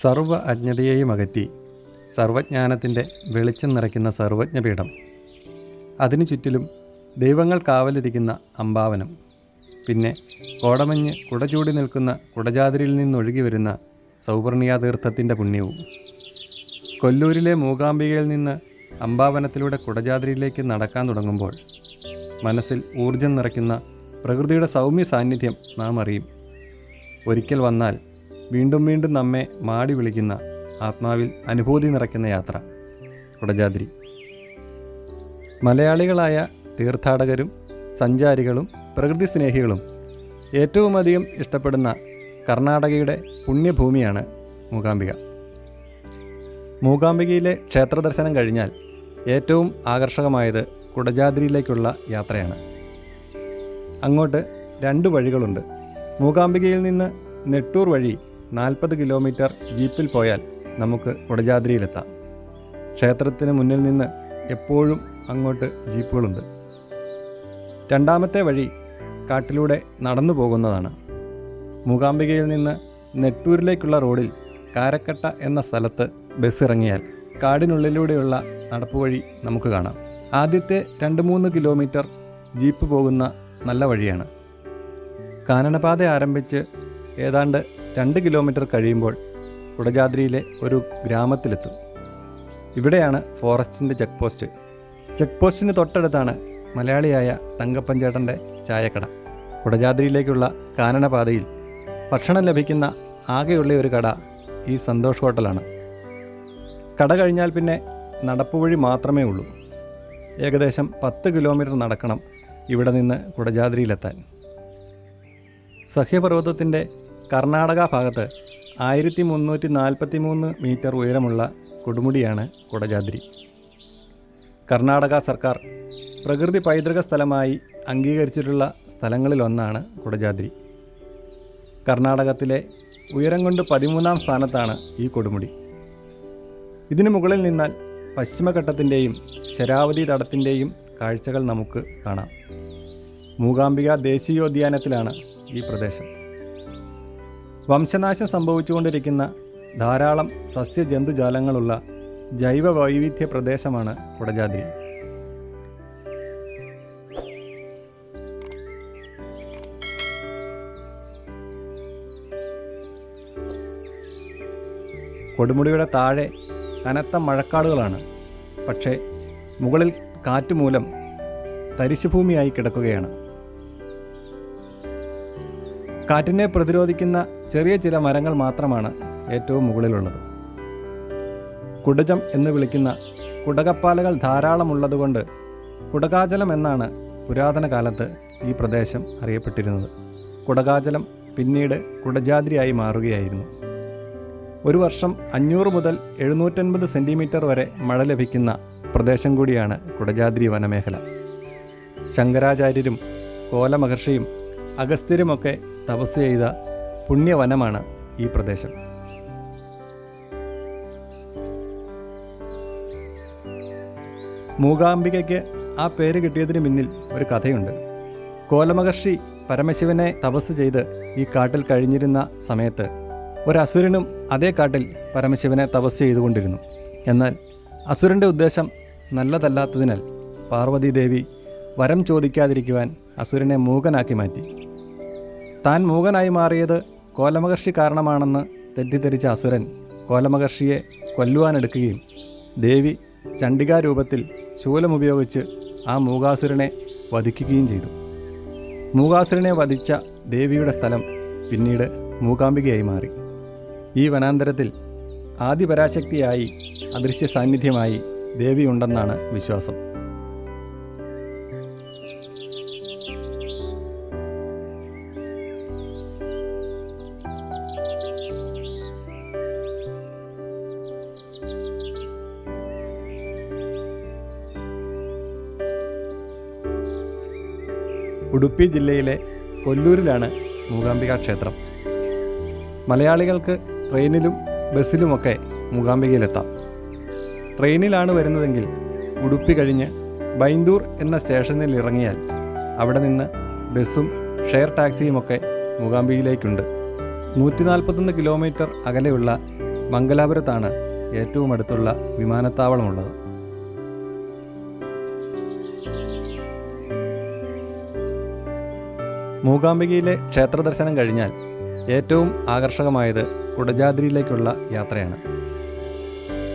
സർവ അജ്ഞതയെയും അകറ്റി സർവജ്ഞാനത്തിന്റെ വെളിച്ചം നിറയ്ക്കുന്ന സർവജ്ഞപീഠം. അതിനു ചുറ്റിലും ദൈവങ്ങൾ കാവലിരിക്കുന്ന അമ്പാവനം. പിന്നെ കോടമഞ്ഞ് കുടചൂടി നിൽക്കുന്ന കുടജാതിരിയിൽ നിന്നൊഴുകി വരുന്ന സൗവർണിയാതീർത്ഥത്തിന്റെ പുണ്യവും. കൊല്ലൂരിലെ മൂകാംബികയിൽ നിന്ന് അമ്പാവനത്തിലൂടെ കുടജാതിരിയിലേക്ക് നടക്കാൻ തുടങ്ങുമ്പോൾ മനസ്സിൽ ഊർജം നിറയ്ക്കുന്ന പ്രകൃതിയുടെ സൗമ്യ സാന്നിധ്യം നാം അറിയും. ഒരിക്കൽ വന്നാൽ വീണ്ടും വീണ്ടും നമ്മെ മാടി വിളിക്കുന്ന ആത്മാവിൽ അനുഭൂതി നിറയ്ക്കുന്ന യാത്ര. കുടജാദ്രി. മലയാളികളായ തീർത്ഥാടകരും സഞ്ചാരികളും പ്രകൃതി സ്നേഹികളും ഏറ്റവുമധികം ഇഷ്ടപ്പെടുന്ന കർണാടകയുടെ പുണ്യഭൂമിയാണ് മൂകാംബിക. മൂകാംബികയിലെ ക്ഷേത്രദർശനം കഴിഞ്ഞാൽ ഏറ്റവും ആകർഷകമായത് കുടജാദ്രിയിലേക്കുള്ള യാത്രയാണ്. അങ്ങോട്ട് രണ്ട് വഴികളുണ്ട്. മൂകാംബികയിൽ നിന്ന് നെട്ടൂർ വഴി നാൽപ്പത് കിലോമീറ്റർ ജീപ്പിൽ പോയാൽ നമുക്ക് കൊടജാദ്രിയിലെത്താം ക്ഷേത്രത്തിന് മുന്നിൽ നിന്ന് എപ്പോഴും അങ്ങോട്ട് ജീപ്പുകളുണ്ട്. രണ്ടാമത്തെ വഴി കാട്ടിലൂടെ നടന്നു പോകുന്നതാണ്. മൂകാംബികയിൽ നിന്ന് നെട്ടൂരിലേക്കുള്ള റോഡിൽ കാരക്കട്ട എന്ന സ്ഥലത്ത് ബസ് ഇറങ്ങിയാൽ കാടിനുള്ളിലൂടെയുള്ള നടപ്പുവഴി നമുക്ക് കാണാം. ആദ്യത്തെ രണ്ട് മൂന്ന് കിലോമീറ്റർ ജീപ്പ് പോകുന്ന നല്ല വഴിയാണ്. കാനനപാത ആരംഭിച്ച് ഏതാണ്ട് രണ്ട് കിലോമീറ്റർ കഴിയുമ്പോൾ കുടജാദ്രിയിലെ ഒരു ഗ്രാമത്തിലെത്തും. ഇവിടെയാണ് ഫോറസ്റ്റിന്റെ ചെക്ക് പോസ്റ്റ് ചെക്ക് പോസ്റ്റിന് തൊട്ടടുത്താണ് മലയാളിയായ തങ്കപ്പഞ്ചേട്ടന്റെ ചായക്കട. കുടജാദ്രിയിലേക്കുള്ള കാനനപാതയിൽ ഭക്ഷണം ലഭിക്കുന്ന ആകെയുള്ള ഒരു കട ഈ സന്തോഷ് ഹോട്ടലാണ്. കട കഴിഞ്ഞാൽ പിന്നെ നടപ്പുവഴി മാത്രമേ ഉള്ളൂ. ഏകദേശം പത്ത് കിലോമീറ്റർ നടക്കണം ഇവിടെ നിന്ന് കുടജാദ്രിയിലെത്താൻ സഹ്യപർവതത്തിന്റെ കർണാടക ഭാഗത്ത് ആയിരത്തി മുന്നൂറ്റി നാൽപ്പത്തി മൂന്ന് മീറ്റർ ഉയരമുള്ള കൊടുമുടിയാണ് കുടജാദ്രി. കർണാടക സർക്കാർ പ്രകൃതി പൈതൃക സ്ഥലമായി അംഗീകരിച്ചിട്ടുള്ള സ്ഥലങ്ങളിലൊന്നാണ് കുടജാദ്രി. കർണാടകത്തിലെ ഉയരം കൊണ്ട് പതിമൂന്നാം സ്ഥാനത്താണ് ഈ കൊടുമുടി. ഇതിനു മുകളിൽ നിന്നാൽ പശ്ചിമഘട്ടത്തിന്റെയും ശരാവതി തടത്തിന്റെയും കാഴ്ചകൾ നമുക്ക് കാണാം. മൂകാംബിക ദേശീയോദ്യാനത്തിലാണ് ഈ പ്രദേശം. വംശനാശം സംഭവിച്ചുകൊണ്ടിരിക്കുന്ന ധാരാളം സസ്യജന്തുജാലങ്ങളുള്ള ജൈവ വൈവിധ്യ പ്രദേശമാണ് കുടജാദ്രി. കൊടുമുടിയുടെ താഴെ കനത്ത മഴക്കാടുകളാണ്. പക്ഷേ മുകളിൽ കാറ്റ് മൂലം തരിശുഭൂമിയായി കിടക്കുകയാണ്. കാറ്റിനെ പ്രതിരോധിക്കുന്ന ചെറിയ ചില മരങ്ങൾ മാത്രമാണ് ഏറ്റവും മുകളിലുള്ളത്. കുടജം എന്ന് വിളിക്കുന്ന കുടകപ്പാലകൾ ധാരാളമുള്ളതുകൊണ്ട് കുടകാചലം എന്നാണ് പുരാതന കാലത്ത് ഈ പ്രദേശം അറിയപ്പെട്ടിരുന്നത്. കുടകാചലം പിന്നീട് കുടജാദ്രിയായി മാറുകയായിരുന്നു. ഒരു വർഷം അഞ്ഞൂറ് മുതൽ എഴുന്നൂറ്റൻപത് സെന്റിമീറ്റർ വരെ മഴ ലഭിക്കുന്ന പ്രദേശം കൂടിയാണ് കുടജാദ്രി വനമേഖല. ശങ്കരാചാര്യരും കോലമഹർഷിയും അഗസ്ത്യരുമൊക്കെ തപസ് ചെയ്ത പുണ്യവനമാണ് ഈ പ്രദേശം. മൂകാംബികയ്ക്ക് ആ പേര് കിട്ടിയതിന് പിന്നിൽ ഒരു കഥയുണ്ട്. കോലമഹർഷി പരമശിവനെ തപസ് ചെയ്ത് ഈ കാട്ടിൽ കഴിഞ്ഞിരുന്ന സമയത്ത് ഒരു അസുരനും അതേ കാട്ടിൽ പരമശിവനെ തപസ് ചെയ്തുകൊണ്ടിരുന്നു. എന്നാൽ അസുരന്റെ ഉദ്ദേശം നല്ലതല്ലാത്തതിനാൽ പാർവതീദേവി വരം ചോദിക്കാതിരിക്കുവാൻ അസുരനെ മൂകനാക്കി മാറ്റി. താൻ മൂകനായി മാറിയത് കോലമഹർഷി കാരണമാണെന്ന് തെറ്റിദ്ധരിച്ച അസുരൻ കോലമഹർഷിയെ കൊല്ലുവാനെടുക്കുകയും ദേവി ചണ്ഡികാരൂപത്തിൽ ശൂലമുപയോഗിച്ച് ആ മൂകാസുരനെ വധിക്കുകയും ചെയ്തു. മൂകാസുരനെ വധിച്ച ദേവിയുടെ സ്ഥലം പിന്നീട് മൂകാംബികയായി മാറി. ഈ വനാന്തരത്തിൽ ആദിപരാശക്തിയായി അദൃശ്യ സാന്നിധ്യമായി ദേവിയുണ്ടെന്നാണ് വിശ്വാസം. ഉടുപ്പി ജില്ലയിലെ കൊല്ലൂരിലാണ് മൂകാംബിക ക്ഷേത്രം. മലയാളികൾക്ക് ട്രെയിനിലും ബസ്സിലുമൊക്കെ മൂകാംബികയിലെത്താം. ട്രെയിനിലാണ് വരുന്നതെങ്കിൽ ഉടുപ്പി കഴിഞ്ഞ് ബൈന്ദൂർ എന്ന സ്റ്റേഷനിൽ ഇറങ്ങിയാൽ അവിടെ നിന്ന് ബസ്സും ഷെയർ ടാക്സിയുമൊക്കെ മൂകാംബികയിലേക്കുണ്ട്. നൂറ്റി നാൽപ്പത്തൊന്ന് കിലോമീറ്റർ അകലെയുള്ള മംഗലാപുരത്താണ് ഏറ്റവും അടുത്തുള്ള വിമാനത്താവളമുള്ളത്. മൂകാംബികയിലെ ക്ഷേത്ര ദർശനം കഴിഞ്ഞാൽ ഏറ്റവും ആകർഷകമായത് കുടജാദ്രിയിലേക്കുള്ള യാത്രയാണ്.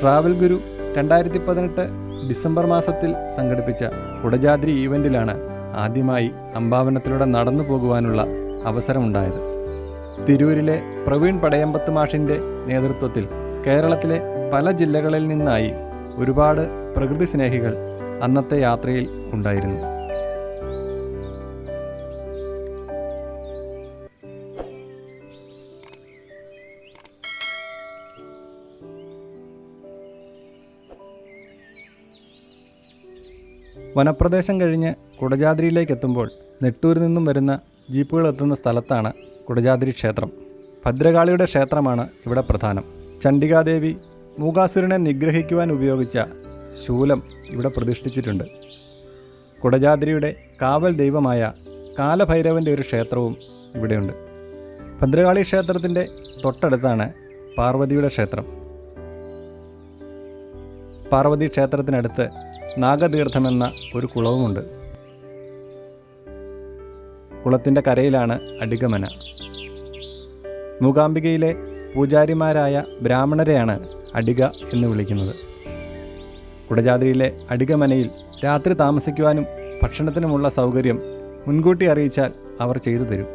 ട്രാവൽ ഗുരു രണ്ടായിരത്തി പതിനെട്ട് ഡിസംബർ മാസത്തിൽ സംഘടിപ്പിച്ച കുടജാദ്രി ഈവന്റിലാണ് ആദ്യമായി അമ്പാവനത്തിലൂടെ നടന്നു പോകുവാനുള്ള അവസരമുണ്ടായത്. തിരൂരിലെ പ്രവീൺ പടയമ്പത്ത് മാഷിന്റെ നേതൃത്വത്തിൽ കേരളത്തിലെ പല ജില്ലകളിൽ നിന്നായി ഒരുപാട് പ്രകൃതി സ്നേഹികൾ അന്നത്തെ യാത്രയിൽ ഉണ്ടായിരുന്നു. വനപ്രദേശം കഴിഞ്ഞ് കുടജാദ്രിയിലേക്ക് എത്തുമ്പോൾ നെട്ടൂരിൽ നിന്നും വരുന്ന ജീപ്പുകൾ എത്തുന്ന സ്ഥലത്താണ് കുടജാദ്രി ക്ഷേത്രം. ഭദ്രകാളിയുടെ ക്ഷേത്രമാണ് ഇവിടെ പ്രധാനം. ചണ്ഡികാദേവി മൂകാസുരനെ നിഗ്രഹിക്കുവാൻ ഉപയോഗിച്ച ശൂലം ഇവിടെ പ്രതിഷ്ഠിച്ചിട്ടുണ്ട്. കുടജാദ്രിയുടെ കാവൽ ദൈവമായ കാലഭൈരവന്റെ ഒരു ക്ഷേത്രവും ഇവിടെയുണ്ട്. ഭദ്രകാളി ക്ഷേത്രത്തിന്റെ തൊട്ടടുത്താണ് പാർവതിയുടെ ക്ഷേത്രം. പാർവതി ക്ഷേത്രത്തിനടുത്ത് നാഗതീർത്ഥമെന്ന ഒരു കുളവുമുണ്ട്. കുളത്തിന്റെ കരയിലാണ് അടിഗമന. മൂകാംബികയിലെ പൂജാരിമാരായ ബ്രാഹ്മണരെയാണ് അടിക എന്ന് വിളിക്കുന്നത്. കുടജാദ്രിയിലെ അടികമനയിൽ രാത്രി താമസിക്കുവാനും ഭക്ഷണത്തിനുമുള്ള സൗകര്യം മുൻകൂട്ടി അറിയിച്ചാൽ അവർ ചെയ്തു തരും.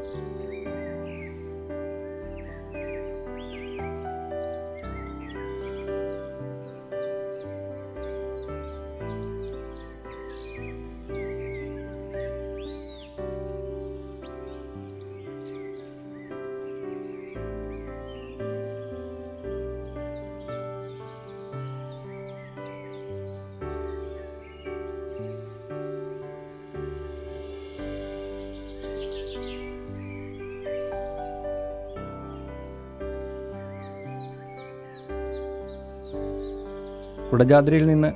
കുടജാദ്രിയിൽ നിന്ന്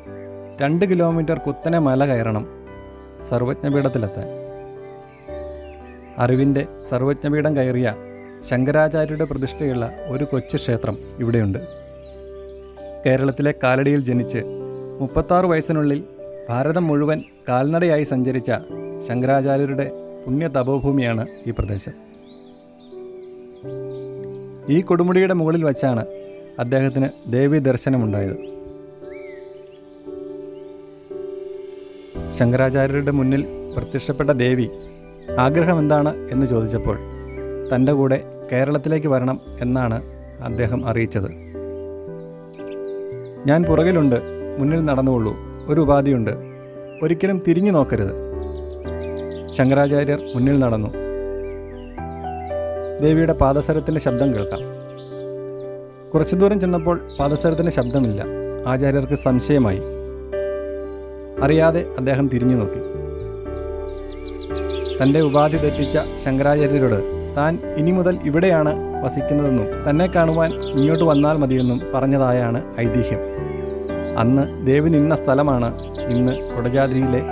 രണ്ട് കിലോമീറ്റർ കുത്തനെ മല കയറണം സർവജ്ഞപീഠത്തിലെത്താൻ. അറിവിന്റെ സർവജ്ഞപീഠം കയറിയ ശങ്കരാചാര്യരുടെ പ്രതിഷ്ഠയുള്ള ഒരു കൊച്ചു ക്ഷേത്രം ഇവിടെയുണ്ട്. കേരളത്തിലെ കാലടിയിൽ ജനിച്ച് മുപ്പത്താറ് വയസ്സിനുള്ളിൽ ഭാരതം മുഴുവൻ കാൽനടയായി സഞ്ചരിച്ച ശങ്കരാചാര്യരുടെ പുണ്യ തപോഭൂമിയാണ് ഈ പ്രദേശം. ഈ കൊടുമുടിയുടെ മുകളിൽ വച്ചാണ് അദ്ദേഹത്തിന് ദേവി ദർശനമുണ്ടായത് ശങ്കരാചാര്യരുടെ മുന്നിൽ പ്രത്യക്ഷപ്പെട്ട ദേവി ആഗ്രഹം എന്താണ് എന്ന് ചോദിച്ചപ്പോൾ തന്റെ കൂടെ കേരളത്തിലേക്ക് വരണം എന്നാണ് അദ്ദേഹം അറിയിച്ചത്. ഞാൻ പുറകിലുണ്ട് മുന്നിൽ നടന്നുകൊള്ളൂ ഒരു ഉപാധിയുണ്ട് ഒരിക്കലും തിരിഞ്ഞു നോക്കരുത്. ശങ്കരാചാര്യർ മുന്നിൽ നടന്നു. ദേവിയുടെ പാദസരത്തിന്റെ ശബ്ദം കേൾക്കാം. കുറച്ചു ദൂരം ചെന്നപ്പോൾ പാദസരത്തിന്റെ ശബ്ദമില്ല. ആചാര്യർക്ക് സംശയമായി. അറിയാതെ അദ്ദേഹം തിരിഞ്ഞു നോക്കി. തന്റെ ഉപാധി തെറ്റിച്ച ശങ്കരാചാര്യരോട് താൻ ഇനി മുതൽ ഇവിടെയാണ് വസിക്കുന്നതെന്നും തന്നെ കാണുവാൻ ഇങ്ങോട്ട് വന്നാൽ മതിയെന്നും പറഞ്ഞതായാണ് ഐതിഹ്യം. അന്ന് ദേവി നിന്ന സ്ഥലമാണ് ഇന്ന് കൊടജാദ്രിയിലെ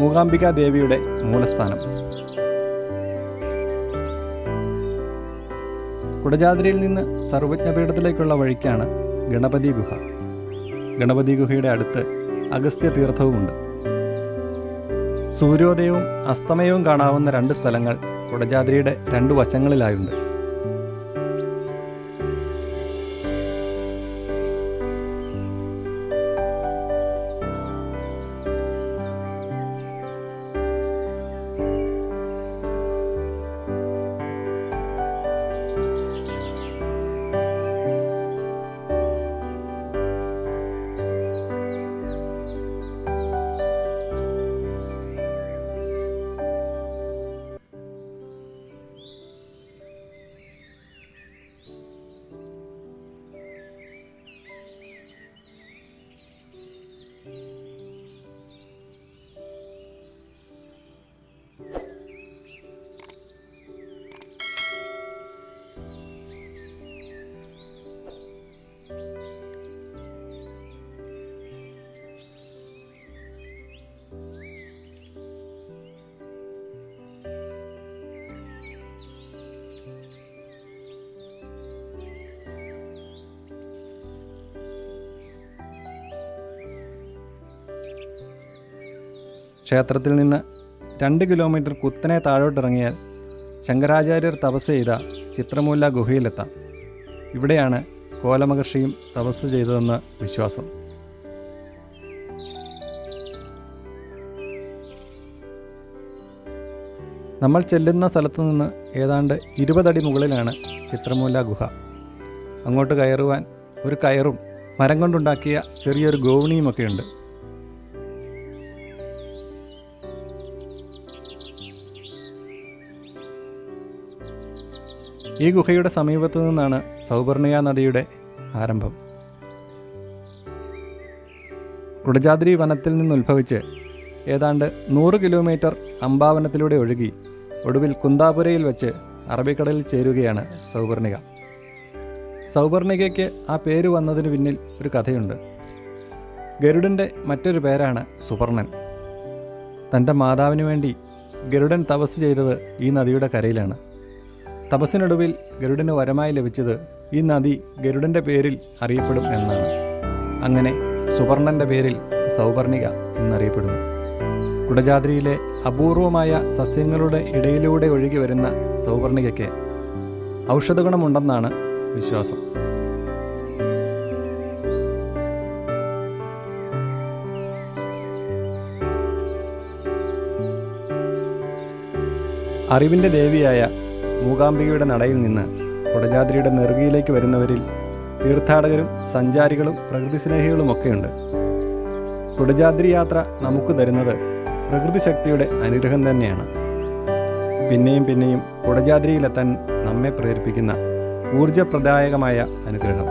മൂകാംബിക ദേവിയുടെ മൂലസ്ഥാനം. കുടജാദ്രിയിൽ നിന്ന് സർവജ്ഞപീഠത്തിലേക്കുള്ള വഴിക്കാണ് ഗണപതി ഗുഹ. ഗണപതി ഗുഹയുടെ അടുത്ത് അഗസ്ത്യ തീർത്ഥവുമുണ്ട് സൂര്യോദയവും അസ്തമയവും കാണാവുന്ന രണ്ട് സ്ഥലങ്ങൾ കുടജാദ്രിയുടെ രണ്ടു വശങ്ങളിലായുണ്ട്. ക്ഷേത്രത്തിൽ നിന്ന് രണ്ട് കിലോമീറ്റർ കുത്തനെ താഴോട്ടിറങ്ങിയാൽ ശങ്കരാചാര്യർ തപസ് ചെയ്ത ചിത്രമൂല ഗുഹയിലെത്താം. ഇവിടെയാണ് കോലമഹർഷിയും തപസ് ചെയ്തതെന്ന് വിശ്വാസം. നമ്മൾ ചെല്ലുന്ന സ്ഥലത്തു നിന്ന് ഏതാണ്ട് ഇരുപതടി മുകളിലാണ് ചിത്രമൂല ഗുഹ. അങ്ങോട്ട് കയറുവാൻ ഒരു കയറും മരം കൊണ്ടുണ്ടാക്കിയ ചെറിയൊരു ഗോവണിയുമൊക്കെ ഈ ഗുഹയുടെ സമീപത്തു നിന്നാണ് സൗപർണിക നദിയുടെ ആരംഭം. കുടജാദ്രി വനത്തിൽ നിന്നുത്ഭവിച്ച് ഏതാണ്ട് നൂറ് കിലോമീറ്റർ അമ്പാവനത്തിലൂടെ ഒഴുകി ഒടുവിൽ കുന്താപുരയിൽ വെച്ച് അറബിക്കടലിൽ ചേരുകയാണ് സൗപർണിക. സൗപർണികയ്ക്ക് ആ പേര് വന്നതിന് പിന്നിൽ ഒരു കഥയുണ്ട്. ഗരുഡന്റെ മറ്റൊരു പേരാണ് സുപർണൻ. തന്റെ മാതാവിന് വേണ്ടി ഗരുഡൻ തപസ് ചെയ്തത് ഈ നദിയുടെ കരയിലാണ്. തപസ്സിനൊടുവിൽ ഗരുഡന് വരമായി ലഭിച്ചത് ഈ നദി ഗരുഡന്റെ പേരിൽ അറിയപ്പെടും എന്നാണ്. അങ്ങനെ സുവർണന്റെ പേരിൽ സൗവർണിക എന്നറിയപ്പെടുന്നു. കുടജാദ്രിയിലെ അപൂർവമായ സസ്യങ്ങളുടെ ഇടയിലൂടെ ഒഴുകി വരുന്ന സൗവർണികയ്ക്ക് ഔഷധഗുണമുണ്ടെന്നാണ് വിശ്വാസം. അറിവിന്റെ ദേവിയായ മൂകാംബികയുടെ നടയിൽ നിന്ന് കൊടജാദ്രിയുടെ നെറുകയിലേക്ക് വരുന്നവരിൽ തീർത്ഥാടകരും സഞ്ചാരികളും പ്രകൃതി സ്നേഹികളുമൊക്കെയുണ്ട് കുടജാദ്രി യാത്ര നമുക്ക് തരുന്നത് പ്രകൃതി ശക്തിയുടെ അനുഗ്രഹം തന്നെയാണ്. പിന്നെയും പിന്നെയും കുടജാദ്രിയിലെത്താൻ നമ്മെ പ്രേരിപ്പിക്കുന്ന ഊർജപ്രദായകമായ അനുഗ്രഹം.